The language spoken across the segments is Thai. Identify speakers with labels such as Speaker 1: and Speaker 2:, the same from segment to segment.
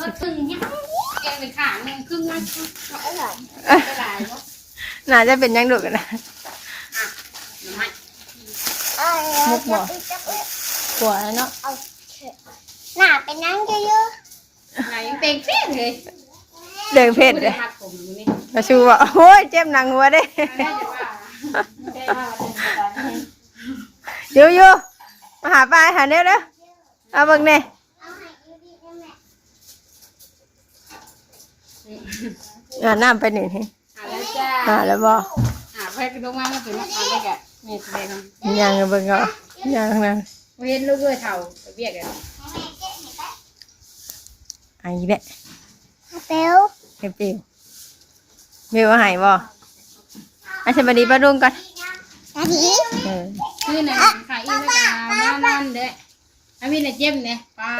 Speaker 1: รถครึ่งยังแกงไปขาหนึ่งครึ่งนั่นไม่หลายไม่หลายเนาะ
Speaker 2: น่าจะเป็นหยังดุกันนะ
Speaker 1: หน่อไม้
Speaker 2: มุกบ่หัวเนาะ
Speaker 3: หน้าเป็นนั่งเยอะ
Speaker 1: ไหนยังเต็งเฟี้ยงเลย
Speaker 2: เดินเพศ
Speaker 1: เล
Speaker 2: เลยย
Speaker 1: หักผมอยู่นี่
Speaker 2: กระชูว่าโอ้ยเจ็บหนังหัวเด้
Speaker 1: ได้จะว่า
Speaker 2: อยู่อยู่มาหาปลาหาเนี้ยเด้อเอาเบิ่งเนี่ย อ่าน้ำไปหนึ่งที
Speaker 1: หาแล้วจ้า
Speaker 2: อ่าแล้วบ่
Speaker 1: หาไปกระดงมาก็เป็นมาได้แกเมสเลยครับ
Speaker 2: ยังเอาเบิ่งเอายังนะ
Speaker 1: เห็นลูกด้วยเท่าไปเบียดกัน
Speaker 2: ไอ้แหละ
Speaker 3: เปลว
Speaker 2: เก็บปิวมีว่าหายบ่อาชบัดีปลาดุงก่อน
Speaker 3: นาที
Speaker 2: เออ
Speaker 1: คือน่ะขายอีกแล้วจ้ามานั่นเด้ออันนี้น่ะเจ็บเนี่ยป้า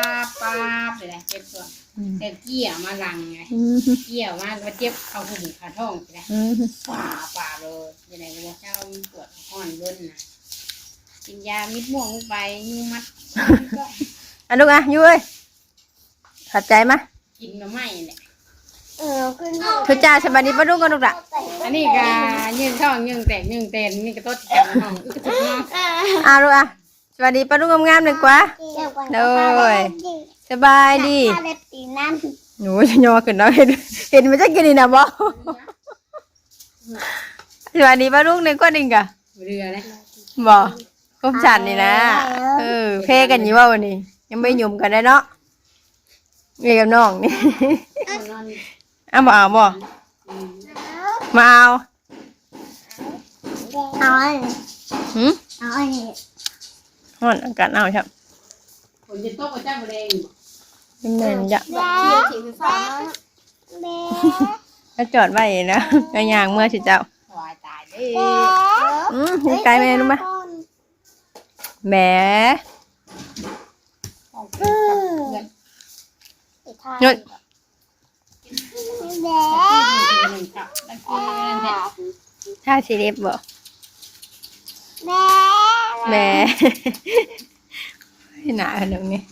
Speaker 1: ป้าเลยนะเจ็บตัว
Speaker 2: อืม
Speaker 1: แต่เกี่ยวมาลังไง
Speaker 2: อืม
Speaker 1: เกี่ยวมาว่าเจ็บเข้าหูขาท้องเลย
Speaker 2: อืม
Speaker 1: ป่าป่าเลยยังไงก็บอกเจ้ามีปวดห้อนล้นนะกินยามิดม่วงลงไปยุ่งมัด
Speaker 2: อะลูกอะอยู่เอ้ยขัดใจมะ
Speaker 1: กินมาไม่เนี่ย
Speaker 3: เออขึ้น
Speaker 2: ทุจ้าสบายดีปลาดุงก่อนลูกละ
Speaker 1: อันนี้ก็ยืนช่องยืนแตกยืนเต้นนี่ก็ต้นจังห้องอึกกระตุกเนาะ
Speaker 2: อะลูกอะสวัสดีปลาดุงงามๆหนึ่งกว่า สบายดี
Speaker 3: ถ้าเล็บตีนั่น
Speaker 2: หนูจะยอขึ้นแล้วเห็นเห็นมันจะกินนี่นะบ่สวัสดีปลาดุงหนึ่งกว่าหนึ่งกะ
Speaker 1: เรือเลย
Speaker 2: บ่คมฉันนี่นะเออเพกันอยู่ว่าวันนี้ ยังไม่หยุ่มกันได้เนาะเรียกับน้องนี่
Speaker 1: นอน
Speaker 2: เอาบ่เอาบ่
Speaker 1: อืม
Speaker 2: มาเอา
Speaker 3: เอาอันนี้
Speaker 2: หืม
Speaker 3: เอาอันนี้
Speaker 2: ฮ้อนอากาศหนาวครับ
Speaker 1: ฝนจะตกกับเจ้าบริเวณ
Speaker 2: เป็นเนินจะ
Speaker 3: แบ๊ะแบ๊ะแบ๊ะ
Speaker 2: ก็จอดไว้นะก็ยางเมื่อสิเจ้า
Speaker 1: ควายตายเด้
Speaker 3: แบ๊ะ
Speaker 2: อืมอยู่ไกลไหมรู้ไหมแหม
Speaker 1: ห้องเพื่อน
Speaker 2: หยุด
Speaker 3: แบ๊ะ
Speaker 1: หนึ่งกับนั่นคือนั่นแหละ
Speaker 2: ถ้าสิเล็บบ่
Speaker 3: แบ๊ะ
Speaker 2: แหมให้หนาขนาดนี้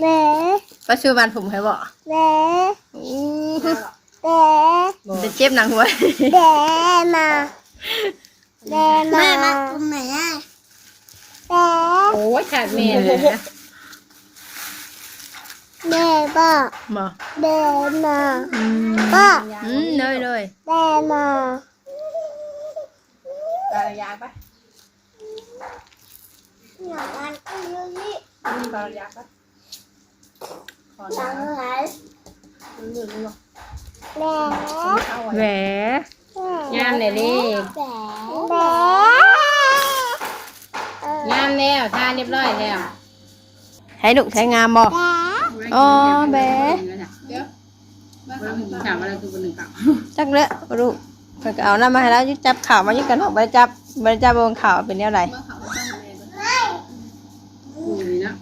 Speaker 3: แบ๊ะ
Speaker 2: ปัจจุบันผมให้บ่
Speaker 3: แบ๊ะ
Speaker 2: อู้
Speaker 3: แบ๊ะ
Speaker 2: จะเจ็บหนังหัว
Speaker 3: แบ๊ะมาแบ๊ะมาแม่มาตรงไหนอะแบ๊ะ
Speaker 1: โอ้ยขาดแม่เลยนะ
Speaker 3: แบ๊ะป้า
Speaker 2: บ่
Speaker 3: แบ๊ะมา
Speaker 2: อืม
Speaker 3: ป้า
Speaker 2: อืมเลยเลย
Speaker 3: แบ๊ะมา
Speaker 1: ตายยาปะ
Speaker 3: หนังมันก็เยอะนี่
Speaker 1: ตายยาปะ ขอ
Speaker 3: หนั
Speaker 1: น้
Speaker 3: งไหนำ
Speaker 1: ลืมๆเนาะ
Speaker 3: แบ๊ะ
Speaker 1: เอา
Speaker 2: แหม
Speaker 1: ไว้งามเลยดิ
Speaker 3: แบ๊ะแบ๊ะ
Speaker 1: งามแล้วทานเรียบร้อยแล้ว
Speaker 2: ให้ลูกใช้งามบ่ อ๋อแบะ
Speaker 1: เดี๋ยวถามอะไรคือคนหนึ่งเก่า
Speaker 2: จักเลอะลูกเพิ่นก็เอาน้ำมาให้แล้วยึดจับข่าวมายึดกันออกบ่ได้จับบ่ได้จับบนข่าวเป็นแนวใด
Speaker 1: คุยเนาะ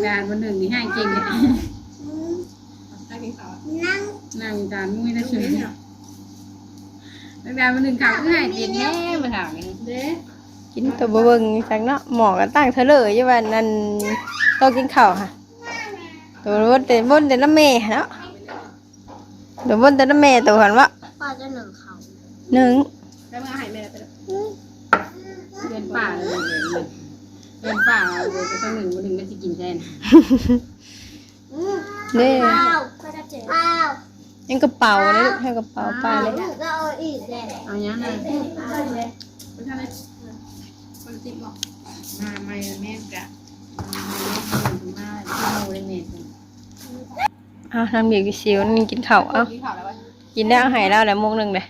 Speaker 3: เอา
Speaker 1: งานวันหนึ่งนี่ให้จริงเลย
Speaker 3: นั่ง
Speaker 1: นั่งจานมุ้ยนะเฉยงานวันหนึ่งข่าวก็ให้จริงแน่มาถามนี่เด้
Speaker 2: กินตัวบ่เบิ่งจังเนาะหมอก็ตั้งเทะเลยอยู่ว่านั่นโตกินข้าวค่ะตัวบนแต่บนแต่น้ำแม่เนาะตัวบนแต่น้ำแม่ตัวหันว่า
Speaker 3: ป้าจะหนึ่งเขา
Speaker 2: หนึ่ง
Speaker 1: แล้วมาให้แม่ไปเดินป่าเลย เดินป่าเลยไปตั้งหนึ่งวันหนึ่งก็จะกินแทน
Speaker 2: เด้
Speaker 3: เป้าก็จะเจอเป้า
Speaker 2: ยังกระเป๋าเลยลูกให้กระเป๋าป้าเลย
Speaker 3: ก็เอาอีกแหละ
Speaker 1: เอาอย่างนั้นเลยไม่ใช่เลยคนติดบอกมาไม่แม่กะมาที่โมเลยเมท
Speaker 2: อ้าวน้ำเบียกสิวนี่กินข้าวเอ้า
Speaker 1: กินข้าวแล้ววะ
Speaker 2: กินได้เอาให้แล้วแหละมุกหนึงเลย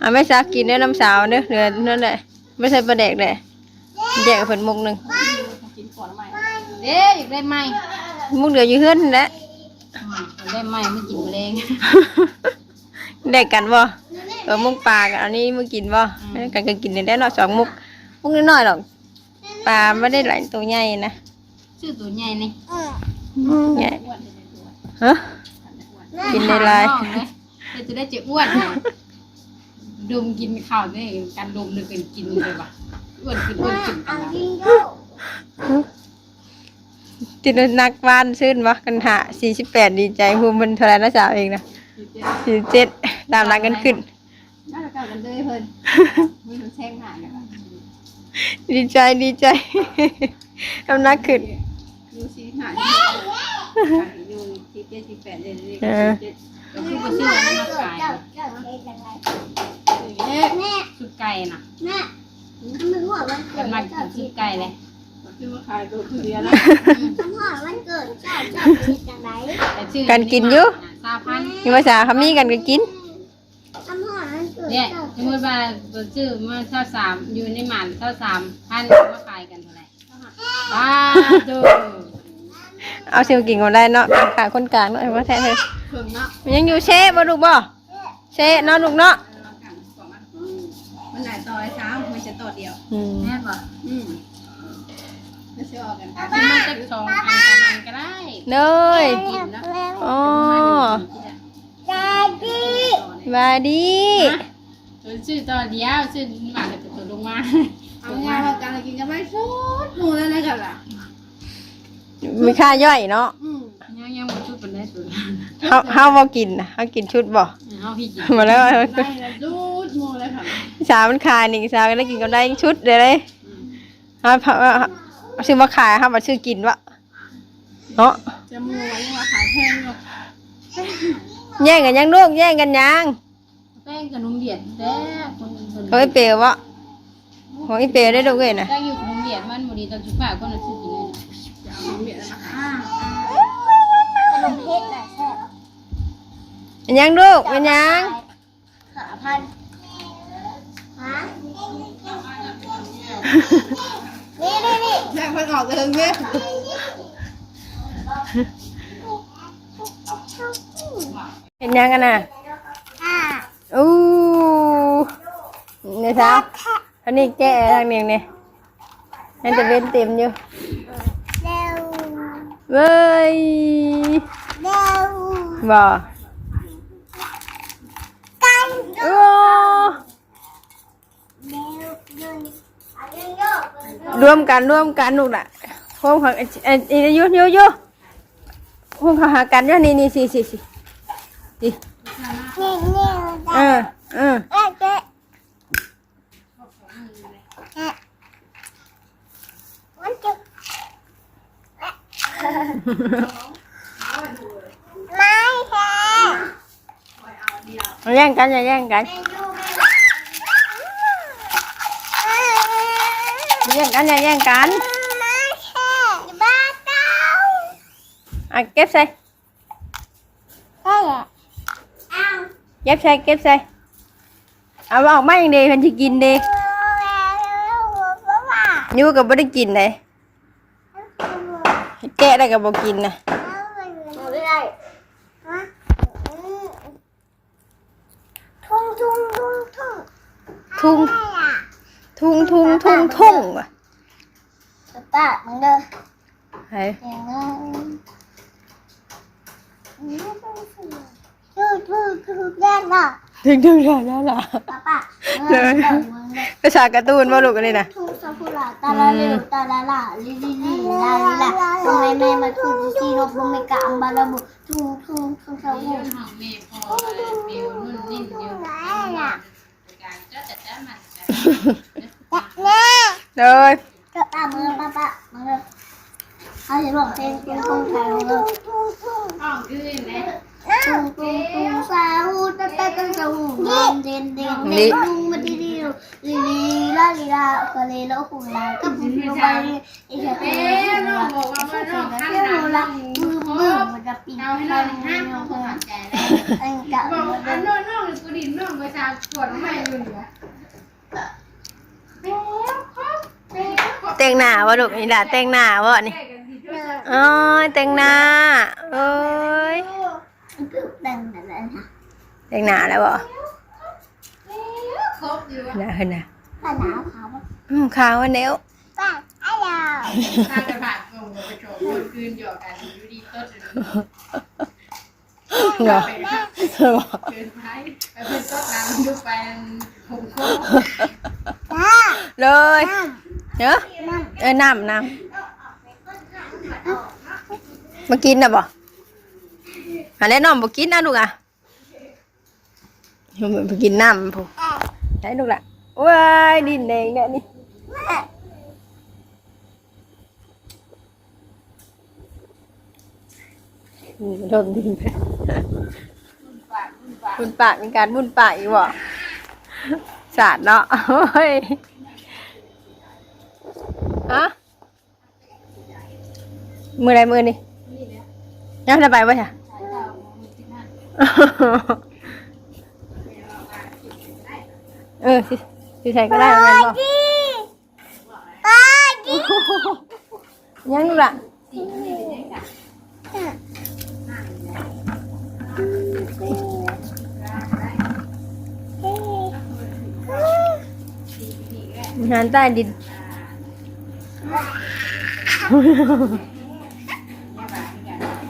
Speaker 2: อะไม่ซักกินได้น้ำสาวเด้อเหลือนั่นแหละไม่ใช่ปลาแดกเลย แยกเพิ่นมุกหนึง
Speaker 1: กินขวดใหม่เด้อยากได้ไหม
Speaker 2: มุกเดียวอยู่เฮือนนั่นแหละ
Speaker 1: อยากได้ไหมไม่กินแรง
Speaker 2: ได้กันบ่เออมุกปลากับอันนี้มุกกินบ่กันก็กินได้เนาะสองมุกมุกน้อยๆหรอกปลาไม่ได้หลายตัวใหญ่นะ
Speaker 1: ชื่อตัวใหญ่นี่
Speaker 2: ใหญ่ฮะกินได้หลาย
Speaker 1: แต่จะได้เจ็บอ้วนดมกินข้าวได้การดมเลยเป็นกินเลยว่ะ อ้วนกินอ้วนกินกัน
Speaker 3: เอา
Speaker 1: นะ
Speaker 3: ดิงโก้
Speaker 2: ติสินักบ้านซื่นบ่กันหา48ดีใจภูมิมันเท่าไหรนะสาวเองนะ
Speaker 1: สิบเจ็ด
Speaker 2: 47ตามหลังกันขึ้น
Speaker 1: น่าจะเก่ากันเลยเพิ่นมีคนแช่งหากันะ
Speaker 2: ดีใจดีใจกำลังขึ้น
Speaker 1: ดูสิหาที่อยู่สิบเจ็ดสิบแปดเลยเลย
Speaker 2: เออ
Speaker 1: สิบเจ็ดก็คือบ่ชื่ออะไรมาขาย
Speaker 3: เจ้าเจ้าเป็นยังไง
Speaker 1: เอ๊ะ
Speaker 3: แม่
Speaker 1: สุดไก่น่ะ
Speaker 3: แม่ ทำไมหัวมันเกิ
Speaker 1: เกิ
Speaker 3: ด
Speaker 1: ดมา
Speaker 3: เจ้า
Speaker 1: กิน
Speaker 3: ที่
Speaker 1: สุดไก่เลยคือมาขายตัวคือเดียวแล้ว
Speaker 3: ทำหัวมันเกิดเจ้าเจ้าเป็นยังไง
Speaker 1: แต่ชื่อ
Speaker 2: กันกินอยู่
Speaker 1: ซาพัน
Speaker 2: มีภาษาคำนี้กันก็กิน
Speaker 3: ทำหัวมันเกิด
Speaker 1: เนี่ย
Speaker 3: เจ้า
Speaker 1: สมมติว่าตัวชื่อเมื่อเท่าสามอยู่ในหมันเท่าสามพันมาขายกันเท่าไหร่บ้าดู
Speaker 2: เอาเสียงกิ่งก็ได้เนาะเป็นขาคนกลางเนาะว่าแท้เลย
Speaker 1: เพิ่งเนาะ
Speaker 2: มันยังอยู่เชะบ่ลูกบ่เชะเนาะลูกเนาะ
Speaker 1: มันไหนต่อไอ้เช้ามันจะต่ อเดียว
Speaker 2: อืม
Speaker 1: แม่ป่ะอืมไม่ใช่ออกกันค่ะมันจะสองอันกันอันก็ได้
Speaker 2: เนย
Speaker 1: กินเนาะ
Speaker 2: อ๋อ
Speaker 3: ดาดี
Speaker 2: บายดี
Speaker 1: ตัวชื่อต่อเดียวชื่อหมากับตัวลงมาเอาง่ายว่าการกินกันไม่สุดหมูแล้วนะกันล่ะ
Speaker 2: มีค่าย่อยเนาะ
Speaker 1: อืม ยังยังมันชุดเป็นได้สุด
Speaker 2: เฮาเฮาบ่กินนะเฮากินชุดบ่
Speaker 1: เอาพี่กิน
Speaker 2: มาแล้ว
Speaker 1: ได้แล้วสุดหมูเลยค่ะ
Speaker 2: สาวมันขายนี่สาวก็ได้กินก็ได้ชุดเด้เลยเฮาเอาซื้อมาขายเฮาบ่ซื้อกินวะเนาะ
Speaker 1: จะมูไว้ว่าขายแพงก็
Speaker 2: แย่งกันยังลูกแย่งกันยัง
Speaker 1: แป้งกับนมเดียดแด้คนคน
Speaker 2: เฮ้ยเปรวะของอีเปรได้ลูกเอ้ยนะ
Speaker 1: แป้งอยู่กับนมเดียดมันบดีตอนชุบผ้าก็น่ะซื้อกินเลยจะเอานมเดียดมาอ่า
Speaker 2: อันยังลูกอันยัง
Speaker 3: หาพันฮะนี่นี่นี่
Speaker 1: แม่คนออกเองเว้ย
Speaker 2: เห็นยังกันน่ะ
Speaker 3: อ่า
Speaker 2: อู้เนี่ยสาวอันนี้แกะทางนี้เนี่ยนั่นจะเป็นเต็มอยู่
Speaker 3: เร็ว
Speaker 2: เว้ย
Speaker 3: เร็ว
Speaker 2: บ่
Speaker 3: กัน
Speaker 2: โอ้
Speaker 3: เร็วยืนอันยังโยก
Speaker 2: รวมกันรวมกันลูกน่ะพวกเขาเอ็นอียุยุยุพวกเขาหากันอยู่นี่นี่สิสิสิสิ
Speaker 3: นี่นี่
Speaker 2: เออเออ
Speaker 3: เอ๊ะเจ๊เอ๊ะมันจะไม่แค่
Speaker 2: อย่าแย่งกันอย่าแย่งกัน
Speaker 3: ไม่ดูไม่
Speaker 2: อ ย่งกันอย่าแย่งกัน
Speaker 3: ม่แค่บ้าเก้า
Speaker 2: อะเก็บใส่
Speaker 3: ใช่
Speaker 2: เก็บใส่เก็บใส่เอาออกมาอย่างเดียวเพิ่นสิกินเด้
Speaker 3: แล้วบ้าบ้า
Speaker 2: อยู่กับบ่ได้กินเลยแกะได้ก็บ่กินนะ
Speaker 3: ทุ่งทุ่งทุ่งทุ่ง
Speaker 2: ทุ่ง ทุ่งทุ่งทุ่งทุ่งว่ะ
Speaker 3: ป้ามึงเด้อ
Speaker 2: ไผ
Speaker 3: อย่างนั้นทูทูทูแยกเนาะ
Speaker 2: ถึงถึงแล้วแล้วล่ะ
Speaker 3: ป้าป้าเออเออมึงเด้อ
Speaker 2: ภาษาการ์ตูนบ่ลูกอันนี้น่ะ
Speaker 3: ทุ่งซากุระตาลาเร็วตาลาลาลิลิลิลาลิลาทำไมแม่มาทูจีโนบุเมกะอัมบาลาบุทุ่งทุ่งทุ่งซากุ
Speaker 1: เดี๋ยว
Speaker 3: ระ
Speaker 1: ของแม่พอ เบลนุ่นนิ่มเดียวการจะจัดจ้ามันจะ
Speaker 3: แม่
Speaker 2: เลย
Speaker 3: ก็ป้ามือป้าป้ามือเอาเสียงร้องเพลงเป็นคนไทยของเรา
Speaker 1: ห้องคือแม่
Speaker 3: ตุ้งตุ้งตุ้งสาวตะตะตะสาวเด่นเด่นเด่นเด่นตุ้งมาดีดีลีลีลาลีลาก็เลยแล้วคุณลาก็บุญไปอีกแค่เต้นละก็เต้นละมือมือมันจะปีน
Speaker 1: เอา
Speaker 3: ไป
Speaker 1: ให้
Speaker 3: เล
Speaker 1: เรา
Speaker 3: ย
Speaker 1: ห้ามเขาหันใจเลย
Speaker 3: อันกะ
Speaker 1: บอกอันน้องน้องกูดินน้องประชาปวดไม่อยู่เหรอ
Speaker 2: แต่งหน้าบ่ลูกนี่ล่ะแต่งหน้าบ่นี่อ๋อแต่งหน้าเอ้ย
Speaker 3: ดังนั่นแหละนะ
Speaker 2: แต่งหน้าแล้วบ่
Speaker 1: ครบอยู่
Speaker 2: น่ะเห็นน่ะ
Speaker 3: ป้าวขาว
Speaker 2: อืมขาวอันเดียว
Speaker 3: ป้าอ้ยา
Speaker 1: ถ้าจะผ่านกงไปโฉมคนคืนหยอกกันอยู่ดีต้น
Speaker 2: เหรอ
Speaker 1: เกินไปไปเป็นต้นน้ำยุบไปหงโค้
Speaker 3: จ้า
Speaker 2: เลย เนาะเออน้ำน้ำมากินน่ะบ่อันนี้น้องบ่กินนะลูกอะไปกินน้ำพูได้ลูกละว้ายดินแดงเนี่ยนี่โดนดินไปบุญปากมีการบุญปากอีกบ่สาดเนาะโอ้ย อะมือใดมือนี่ยังจะไปบ่ใช่เออสิสิใส่ก็ได้แม่นบ่
Speaker 3: ตายดิ
Speaker 2: ยังลูกล่ะงานใต้ดิน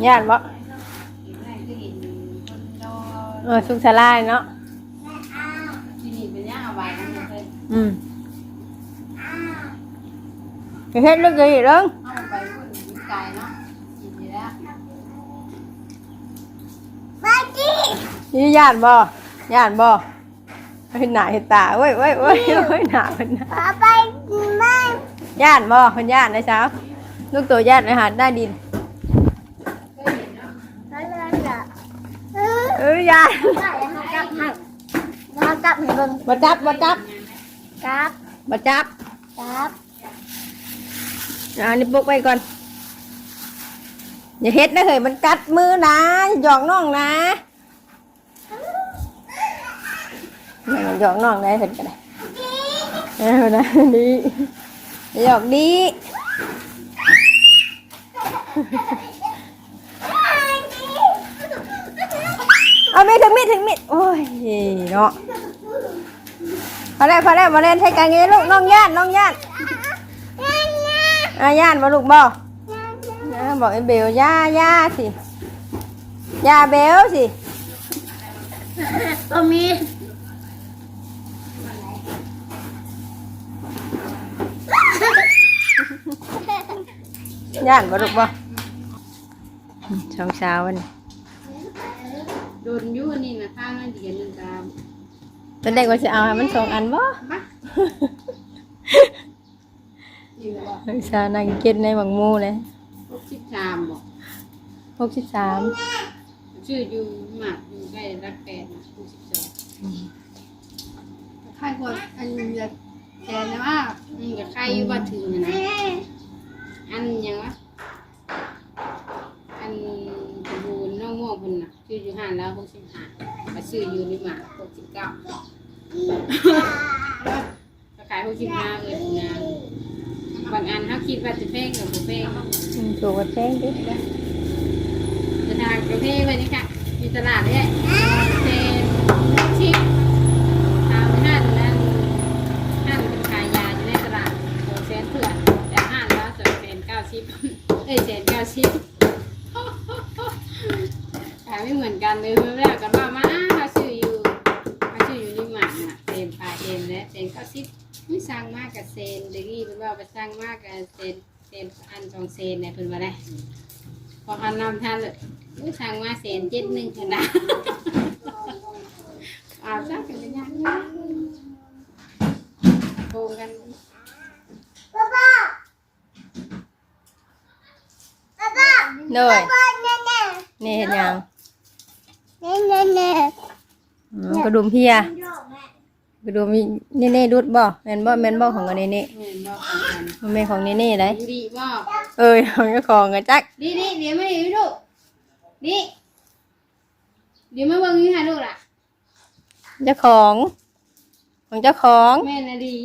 Speaker 2: ญาติบ่เออสุขสลายเนาะ
Speaker 1: ที่นี่เป็นย่างเอาไว้นะเพื่อน
Speaker 2: อืมเฮ็ดลูกกี่เรื่อง
Speaker 1: เอาไปพุ่นไก่เนาะกินอยู่แล้ว
Speaker 3: ไปดิ
Speaker 2: นี่ญาติบ่ญาติบ่เห็นหน้าเห็นตาเว้ยเว้ยเว้ยเว้ยหน้าเพิ่นน่ะ
Speaker 3: พาไปไม่
Speaker 2: ญาติบ่เพิ่นญาตินะสาวลูกตัวญาติอาหารใต้ดิน
Speaker 3: ไม่เป็นไรจ้ะเออ
Speaker 2: เอ้ยญาติ
Speaker 3: ได้ให้จับให้มาจับให้เบิ่ง
Speaker 2: บ่จับบ่จับ
Speaker 3: จับ
Speaker 2: บ่จับ
Speaker 3: จับ
Speaker 2: อ่านี่ปลุกไว้ก่อน อย่าเฮ็ดนะเฮ้ยมันกัดมือนะหยอกน้องนะแม่หยอกน้องได้เพิ่นก็ได้เออนะดี หยอกดีเอามีดถึงมีดถึงมีดโอ้ยเนาะพอแล้วพอแล้วมาเล่นให้กันงี้ลูกน้องย่านน้องย่านอาย่านมาลูกบ่นะบอกไอ้เบลย่าย่าสิย่าเบลสิ
Speaker 3: ก็มี
Speaker 2: ย่านมาลูกบ่ช่องเช้าวันนี้
Speaker 1: โดนยู่นี่นะข้างนั่นเดียนหนึ่งตาม
Speaker 2: ตอนแรกว่าจะเอาให้มันสองอันบ่
Speaker 1: มาอยู่บ่
Speaker 2: ช่องเช้านั่งกินในหมังมูเลย
Speaker 1: พวกชิบชามบ่
Speaker 2: หกสิบสาม
Speaker 1: ชื่ออยู่หมักอยู่ใกล้รักแปดนะผู้สิบสองใครคนอันจะแทนนะว่าอืมกับใครอยู่บ้านถึงนะนะ อันยังวะอันสมบูรณ์น้องม่วงคนน่ะชื่ออยู่ห้าแล้วหกสิบห้าก็ชื่ออยู่ในหมากหกสิบเก้าก็ขายหกสิบห้าเอิญงานบางอันเขาคิดว่าจะแพงกับบุแพง
Speaker 2: อืมตัวกระแจ้งดิ
Speaker 1: จะทางประเภทไปนี่ค่ะมีตลาดเนี่ยเซนชิปทางห้านนั้นห้านเป็นขายยาอยู่ในตลาดโอเซนเถื่อนแต่ห้านแล้วจะ เป็นเก้าชิปเอ้ยเซนเก้าชิปขายไม่เหมือนกันเลยเมื่อแรกกันว่ามาเขาชื่ออยู่เขาชื่ออยู่นี่หมันน่ะเซนปลาเอ็มและเซนเก้าชิปไม่สร้างมากกับเซนเดกี้เป็นว่าไปสร้างมากกับเซนเซนอันสองเซนเนี่ยเพิ่นมาได้พอเขานำท่านเลยอุ้ยทางมาเสียนเจ็ดหนึ่งขนาดอาบซักกันเป็นยังไงโกงกัน
Speaker 3: ป้าป้าป้าป้า
Speaker 2: โดย
Speaker 3: ป้า เน่เน่
Speaker 2: นี่เห็นยัง
Speaker 3: เน่เน่เน่
Speaker 2: อืมกระดุมเพียกระดุมเน่เน่ๆดุดบ่แม่นบ่แม่นบ่ของกันเน่เน่
Speaker 1: เห็นบอกกัน
Speaker 2: มันเป็นของเน่เน่ๆได้
Speaker 1: ดูดีบอก
Speaker 2: เอ้ยของเจ้าของกันจัก
Speaker 1: ดีดีเดี๋ยวไม่ดีลูกดีเดี๋ยวมาเบิ่งนี่ค่ะลูกล่ะ
Speaker 2: เจ้าของ ของเจ้าของ
Speaker 1: แม่น่ะดี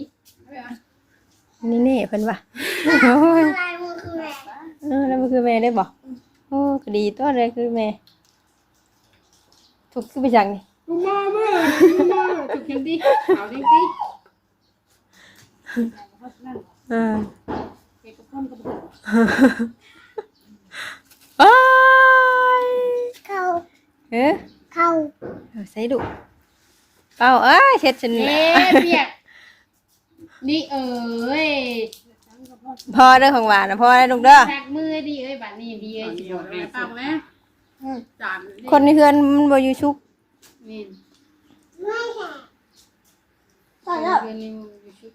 Speaker 2: เน่เน่ๆเพิ่นว่าโอ้ย
Speaker 3: อะไรมือคือแม่
Speaker 2: เออแล้วมันคือแม่ได้บ่โอ้ก็ดีตัวเลยคือแม่ถูกคือไปจังนี่
Speaker 1: ลูกมาแม่มาถูกกันดิเอาดิดิ
Speaker 2: อ่า
Speaker 1: เก็บกระพ้นกระเบื้อง
Speaker 2: โอ้ย
Speaker 3: เข้า
Speaker 2: เอ๊ะ
Speaker 3: เข้า
Speaker 2: เอาใส่ดุเป้าเอ้ยเช็ดฉัน
Speaker 1: เอ๊ะเปียกนี่เอ้ย
Speaker 2: พอเด้อของหวานนะพอได้ลูกเด้อ
Speaker 1: แทกมือดีเอ้ยบัดนี้ดีเอ้ยสิบอกให้ฟังนะจาม
Speaker 2: คนในเพื่อนมันบ่อยู่ชุก
Speaker 1: นี่
Speaker 3: ตอนแล้ว
Speaker 1: เพื่อนนี่มันอยู่ชุด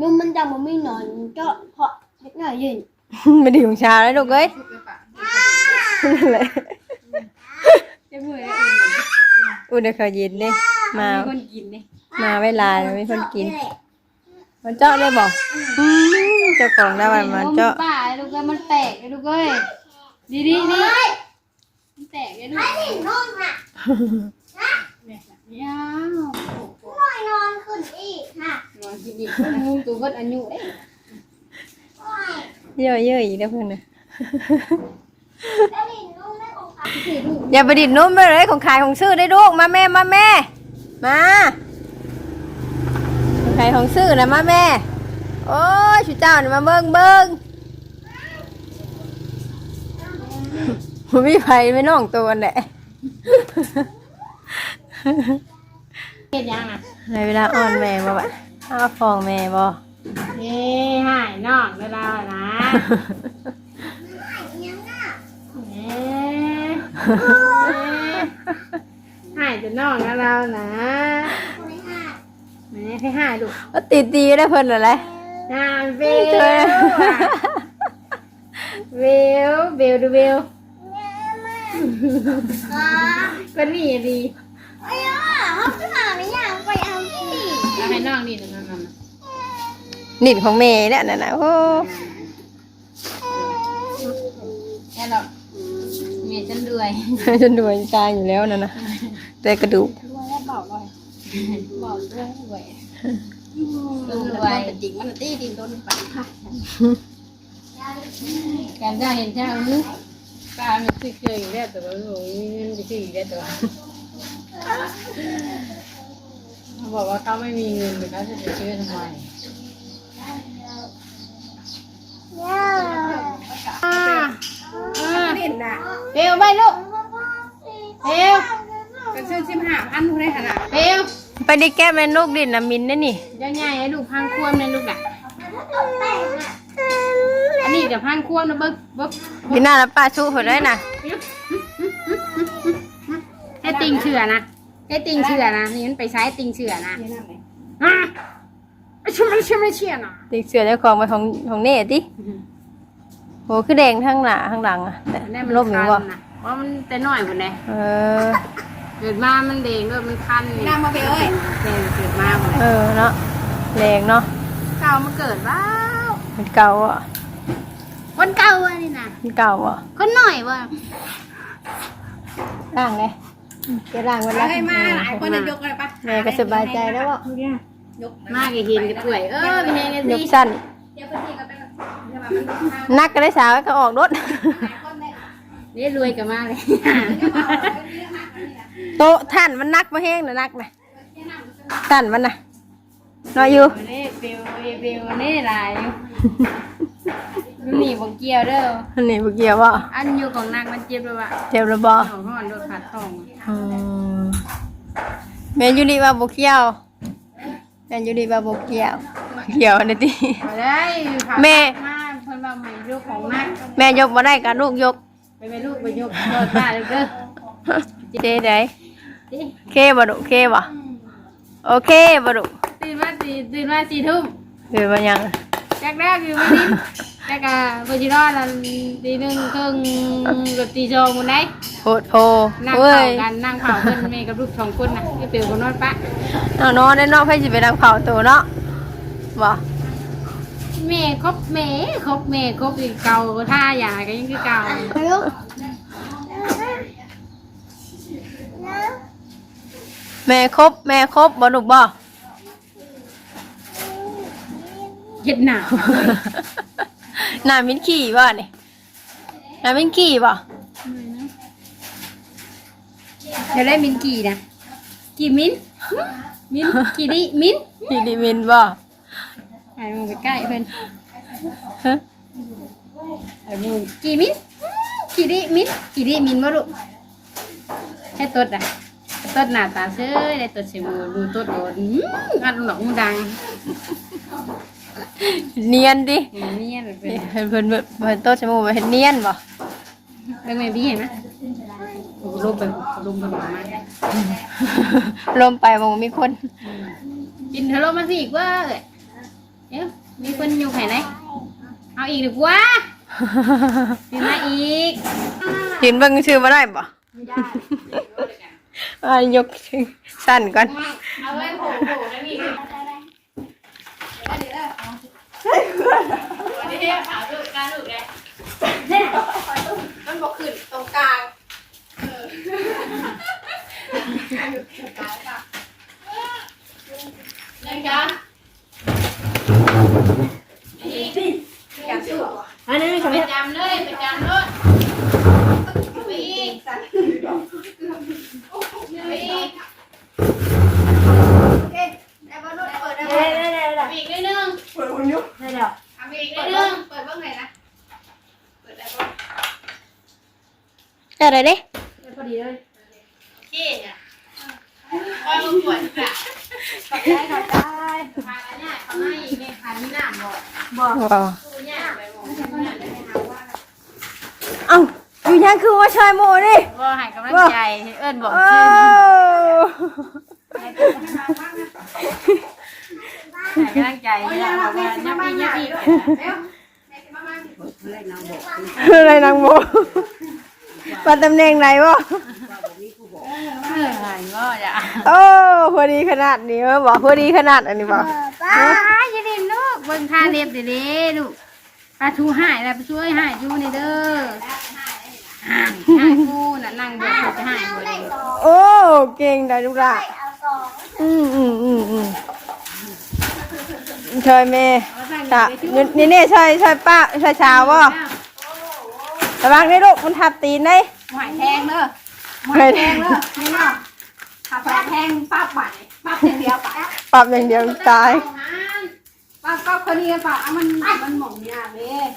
Speaker 3: นุ่มมันจังมันไม่นอนก็เพราะเล็กน้อยยืน
Speaker 2: ไม่ได้ของชาแล้วลูกเอ้ย
Speaker 1: ชุดกระปะ
Speaker 2: นั่นแหละ
Speaker 1: จะมือได้อื่นเหมือนกัน
Speaker 2: อุ่นเดี๋ยวเขาเย็นเด้มา
Speaker 1: มีคนกินนี่
Speaker 2: มาเวลาไม่คนกินมันเจาะได้บ่อืม เจ้าของได้วันมาเจาะ
Speaker 1: ป้าไอ้ลูกเอ้ยมันแตกไอ้ลูกเอ้ยดีดีดีมันแตกไอ้ลูก
Speaker 3: นุ่มอะ
Speaker 1: ยาว
Speaker 3: น้อยนอนขึ้นอีกค่ะ
Speaker 1: นอนกินดิมุงตัวเบิดอายุเอ้ย
Speaker 2: เยอะเยอะอีกแล้วเพื่อนนะ
Speaker 3: แล้วนี่นุ่มไม่คงค่ะ
Speaker 2: อย่าไปดิดนุ่มไปเลยของขายของซื้อได้ลูกมาแม่มาแม่ มาของขายของซื้อนะมาแม่ โอ้ยชุเจ้านี่มาเบิ้งเบิ้งมีไผไม่น้องตัวนั่นแหละ
Speaker 1: เฮ็ดยังอะ
Speaker 2: ในเวลาอ่อนแม่บ่บะอ้าฟองแม่บ่
Speaker 1: เฮ้หายนอกเวลานะเอ๊ะหายจะนอกนะเรานะแม่ให้หายลูก
Speaker 2: ว่าตีตีได้เพิ่นเหรอแหละ
Speaker 1: งานเบลเบลเบลดูเบลก็นี่ดี
Speaker 3: ไอ้ย่าเขาจะมาไม่อยากไปเอาที่
Speaker 1: เอาให้น้องนี่นั่นนั่น
Speaker 2: นิดของแม่เนี่ยนั่นน่ะโอ้
Speaker 1: แค่หรอกเมียฉันรวย
Speaker 2: จนดวยตายอยู่แล้วนั่นน่ะแต่กระดูก
Speaker 1: รวยแล้วเบาเลยเบาด้วยรวย ต้นรวยจริงมันตีดินต้นปังค่ะการได้เห็นเจ้านึกป้ามันซื้อเคยอยู่แล้วแต่ว่าหนูเงินจะซื้ออยู่แล้วแต่ว่าเขาบอกว่าเขาไม่มีเงินเขาจะไปซื้อทำไมเบลไปลูกเบลก็ซื้อสิบห้าพันทุกได้ขนาดเบล
Speaker 2: ไปดิแก้แม่ลูกดินน่ะมินนี่นี่
Speaker 1: ยังไงให้ลูกพังควมในลูกอะอันนี้เดี๋ยวพังควมนะเบิ้งเบิ้ง
Speaker 2: กินหน้าแล้วป้าชูเพิ่นได้น่ะ
Speaker 1: ให้ติงเชื่อนะให้ติงเชื่อนะนี่มันไปใช้ติงเชื่อนะอะไอ้ชั่วไม่เชื่อไม่เชื่อนะ
Speaker 2: ติเสือเจ้าของไปของของเน่ติโหคือแดงทั้งหน้าทั้งหลังอะแต่
Speaker 1: อันนี้มัน
Speaker 2: ลบอยู่
Speaker 1: คั
Speaker 2: บ่
Speaker 1: นนะเพราะมันแต่น้อยคนใด
Speaker 2: เออ
Speaker 1: เกิดมามันเด้งด้วยมันคันนี่น้ำมาเบลเอ้ยเกิดมาหมด
Speaker 2: เออเนาะแดงเนาะ
Speaker 1: เก่ามาเกิดว้าว
Speaker 2: มันเก่าอะ
Speaker 1: คนเก่าอันนี้นะ
Speaker 2: มันเก่าอะ
Speaker 1: คนหน่อยว่ะ
Speaker 2: ร่างเลยจะร่างมันแล้ว
Speaker 1: มาหลายคนจะยกอะไรปะ
Speaker 2: แม่ก็สบายใจแล้วว่ะ
Speaker 1: มากกี่หินกับป่วยเออไปเฮงกัน
Speaker 2: ย
Speaker 1: สิ
Speaker 2: กสั้นนักก็ได้สาวก็ออกรถ
Speaker 1: นี่รวยกับมากเลย
Speaker 2: โต๊ะท่านมันนักมาแห้งนะนักนะท่านมันนะนอนอยู่
Speaker 1: นี่เบลเบลนี่ลายอยู่ดูนี่บงเกียวเด้อ
Speaker 2: อันนี้เมื่อกี้ว่า
Speaker 1: อันอยู่ของนางมันเจ็บเลยว่ะ
Speaker 2: เจ็บระบอ
Speaker 1: ของห่อนโดนขาดทอง
Speaker 2: อืมแม่อยู่ดีว่าบกเกี่ยวแม่อยู่ดีว่าบกเกี่ยวเกี่ยวนี่ติ
Speaker 1: มาได้ผ่า
Speaker 2: แม่
Speaker 1: มาเพิ่นว่าไม่ยกของนัก
Speaker 2: แม่ยกมาได้กับลูกยก
Speaker 1: ไปไปลูกไปยกโดนป้าเลยเด้อ
Speaker 2: เจ๊ได้
Speaker 1: สิ
Speaker 2: เคบ่ดุเคบ่โอเคบ่ดุ
Speaker 1: ตื่นมาสี่ตื่นมาสี่ทุ่ม
Speaker 2: เดี๋ยวมายัง
Speaker 1: แรกแรกอยู่ไม่ดิ้นแรกอะโบจิรอดละตีหนึ่งครึ่งกับตีสองหมดไหน
Speaker 2: โพดโพ
Speaker 1: นั่ง
Speaker 2: เว้
Speaker 1: เผายกันนั่งเผาเพิ่นแม่กับลูกสองคนน่ะที่เปลวคนนอนปะ
Speaker 2: เอานอนได้เนอกให้สิไปนั่งเผาตัวเนาะบ่
Speaker 1: แม่ครบแม่ครบแม่ครบอีกเก่าท่าหยาก็ยังคือเก่า
Speaker 3: ไปลูก
Speaker 2: แม่ครบแม่ครบบ่ดุบ่
Speaker 1: เห็ดหนาว
Speaker 2: น้ามินขี่บ่นี่น้ามินขี่บ่
Speaker 1: เดี๋ยวได้มินกี่นะกี่มินมินกี่ดิมิน
Speaker 2: ขี่ดิมินบ่
Speaker 1: ไอ้มึงไปใกล้เพิ่น
Speaker 2: ฮะ
Speaker 1: ไอ้มึงกี่มินกี่ดิมินกี่ดิมินบ่ลูกแค่ตดอะ ตดหน้าตาเซ้ยได้ตดเสียมือดูตดโดนอื้ออันหลอกมึงดัง
Speaker 2: เนียนดิ
Speaker 1: เนียนเป็น
Speaker 2: เห็นเพิ่นเพิ่นเพิ่นโตะชะมูกเห็นเนียนบ่
Speaker 1: เป็นไงบี้เห็นไหมลมไปลมไปหมดมา
Speaker 2: ลมไปบ่มีคน
Speaker 1: กินเทะเลมาสิอีกเว่าเดี๋ยวมีคนอยู่ไหนไหนเอาอีกดีกว่ามีมาอีก
Speaker 2: เห็นเบิ่งชื่อบ่ได้บ่ อ่ายกสั้นก่อน
Speaker 1: เอาไว้โผล่โผล่แล้วนี่ขาลูกการลูกเลย
Speaker 2: มันบ่ขึ้นตรงกลาง
Speaker 1: นั่นจ้ะ
Speaker 3: อันนี้ไม่ใช่
Speaker 1: ไปจำเลยไปจำเลยไปอีกไปอีก
Speaker 3: ได้ได้ได้ได้
Speaker 1: ไปอีกนิดนึง
Speaker 3: ได้แล้ว
Speaker 1: ทำอีกนิดนึงเปิดเบ้างไหนนะเปิดได้บ้าง
Speaker 2: อะไรเด้
Speaker 3: พอดีเลย
Speaker 1: ขี้เนี่ยคอยมาปวดจ้ะ
Speaker 3: ขอบใจขอบใจ
Speaker 1: พาแล้วเนี่ยเขาให้ในคันนี่น้ำบ่
Speaker 3: บอก
Speaker 2: ว้าว
Speaker 1: ตู้เนี่ยไปหมด
Speaker 2: เอ้าอยู่ยังคือว่าชายโมดิ
Speaker 1: บ่ให้กำลังใจเอิ้นบอก
Speaker 2: โอ้
Speaker 1: ให้กำลังใจเนี่ยบอกว่ายับพี่ยับพี่
Speaker 2: อะไรนางโมมาตำแหน่งไหนวะ
Speaker 1: เออหายบ่จ้ะ
Speaker 2: โอ้พอดีขนาดนี้วะบอกพอดีขนาดอันนี้บอก
Speaker 1: ป้าอย่าเล่นลูกเบิ่งทาเล็บเด้ๆลูกปลาทูหายแล้วไปช่วยหายอยู่นี่เด้อหายหายกูน่ะนั่งเบิ่งจะหายบ่ได้
Speaker 2: โอ้เก่งได้ลูกละ
Speaker 3: เอาสอง
Speaker 2: อืมอืมอืมอืมช่วยแม่ตะนี่นี่ช่วยช่วยป้าช่ชาววะ ระวังได้ลูกมันทับตีนได้
Speaker 1: หายแทงเด้อ
Speaker 2: เฮ้ย
Speaker 1: นี่เนาะถ้าแพ้แทงปั๊บใหม่ปั๊บอย่างเดียวปั๊บ
Speaker 2: ปรับอย่างเดียวตาย
Speaker 1: ปั๊บปั๊บคนนี้ปั๊บอะมันมันหม่องยากเลย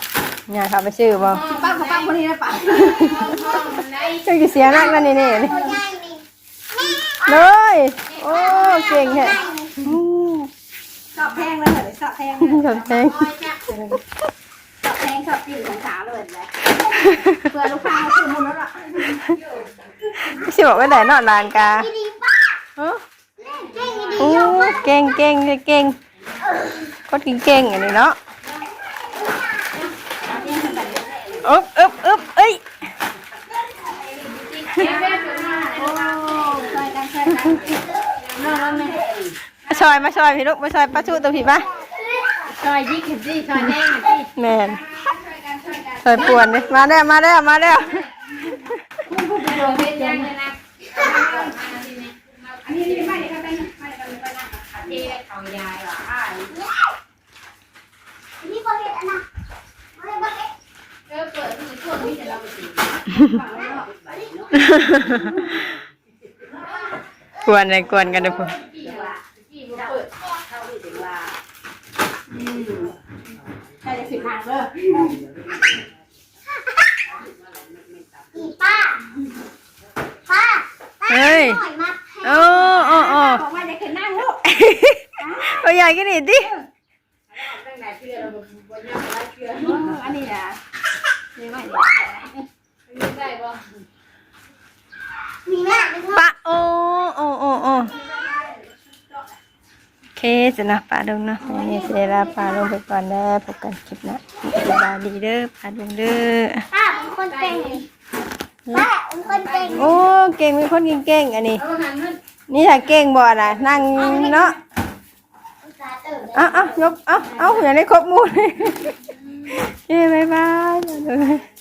Speaker 2: เนี่ยค่ะไปชื่อบ่
Speaker 1: ปั๊บกับปั๊บคนนี้นะปั๊บ
Speaker 2: เจ้ากี่เสียนักนั่นนี่นี่นี่
Speaker 3: ตัวใหญ่นี่
Speaker 2: เลยโอ้เก่งแท้อืม
Speaker 1: ชอบแทงเลยเหรอชอบแทง
Speaker 2: ขอบใจ
Speaker 1: ชอบแทงชอบกินของสาวเลยเลย เพื่อลูกค้าซื้อหมดแล้วล่ะ
Speaker 2: สิบอกว่าไหนนอนลานกา
Speaker 3: ดีป้า
Speaker 2: เอ้อ
Speaker 3: เก่งดี
Speaker 2: โอ้เก่งเก่งเก่งก็กินเก่งอันนี้เนาะอึ๊บอึ๊บอึ๊บเอ้ย
Speaker 1: โอ้ช่วยกันช่วยกันน้องน้องแม่
Speaker 2: มาช่วยมาช่วยพี่ลูกมาช่วยป้าชูตัวพี่ปะ
Speaker 1: ช่วยยิกขึ้นสิช่วยแดงขึ้นสิ
Speaker 2: แมน ช่วยป่วนดิมาแล้วมาแล้วมาแล้ว
Speaker 1: โดนเพชรยังเลยนะอันนี้ไม่ได้ไม่ได้ไม่ได้ไม่ได้อันนี้เขายายว่ะอ้าย
Speaker 3: นี่บอเห็นอันน่ะบอเห็นบอเห็น
Speaker 1: เออเปิดที่ช่วงนี้จะเราไปสิฝั่งแล้วเนาะ
Speaker 2: กวนเลยกวนกันเด้อพวก
Speaker 1: พี่ว่าพี่บ่เปิดเข้าไปถึงว่าอืมใครจะขึ้นทางเด้อ
Speaker 3: อี ป้าป้าป้า
Speaker 2: เฮ้ย
Speaker 3: หน่อยมา
Speaker 2: โอ้โอ้โอ้
Speaker 1: บอกว่าจะขึ้นนั่งลูก
Speaker 2: เอาใหญ่กันนี่ดิ
Speaker 1: ตั้งแต่เพื่อเราบ่ย่ำไรเพื่ออันนี้นะนี่ไม่ได้บ่
Speaker 3: มีแม่ดึง
Speaker 2: ปะโอ้โอ้โอ้โอ้โอเคจะนะปลาดงเนาะนี่เสร็จแล้วปลาลงไปก่อนได้อพบกันคลิปหนะสบายดีเด้อปลาดงเด้อ
Speaker 3: ป้าเป็นคนเก่ง ป้าเป็นคนเก่ง
Speaker 2: โอ้เก่งเป็นคนเก่งๆอันนี้
Speaker 1: นี่
Speaker 2: ถ้าเก่งบ่น่ะนั่งเนาะเอ้าเอ้ายกเอ้าเอ้าอย่าได้ครบหมูเลยโอเคบ๊ายบาย